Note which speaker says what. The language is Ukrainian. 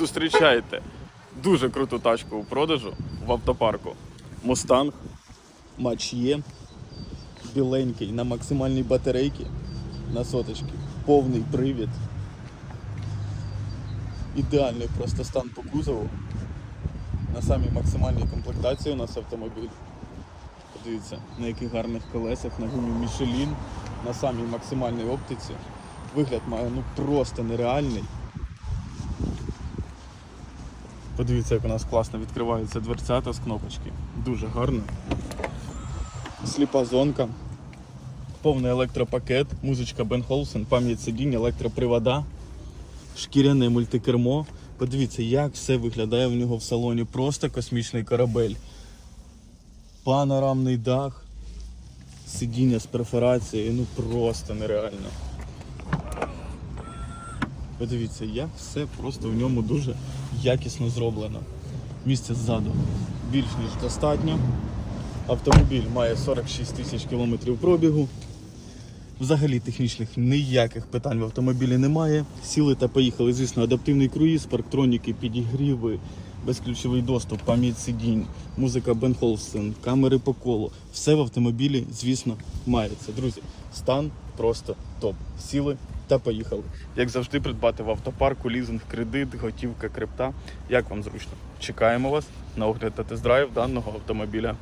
Speaker 1: Зустрічайте дуже круту тачку у продажу в автопарку. Мустанг Матч є. Біленький на максимальній батарейці на соточки. Повний привід. Ідеальний просто стан по кузову. На самій максимальній комплектації у нас автомобіль. Подивіться, на яких гарних колесах, на гумі Michelin, на самій максимальній оптиці. Вигляд має ну просто нереальний. Подивіться, як у нас класно відкриваються дверцята з кнопочки. Дуже гарно. Сліпа зонка. Повний електропакет, музичка Бен Холсен, пам'ять сидінь, електропривода, шкіряне мультикермо. Подивіться, як все виглядає в нього в салоні. Просто космічний корабель. Панорамний дах, сидіння з перфорацією, ну просто нереально. Подивіться, як все просто в ньому дуже якісно зроблено. Місця ззаду більш ніж достатньо. Автомобіль має 46 тисяч кілометрів пробігу. Взагалі технічних ніяких питань в автомобілі немає. Сіли та поїхали. Звісно, адаптивний круїз, парктроніки, підігріви, безключовий доступ, пам'ять сидінь, музика Бен Холстен, камери по колу. Все в автомобілі, звісно, мається. Друзі, стан просто топ. Сіли та поїхали. Як завжди, придбати в автопарку, лізинг, кредит, готівка, крипта. Як вам зручно? Чекаємо вас на огляд та тест-драйв даного автомобіля.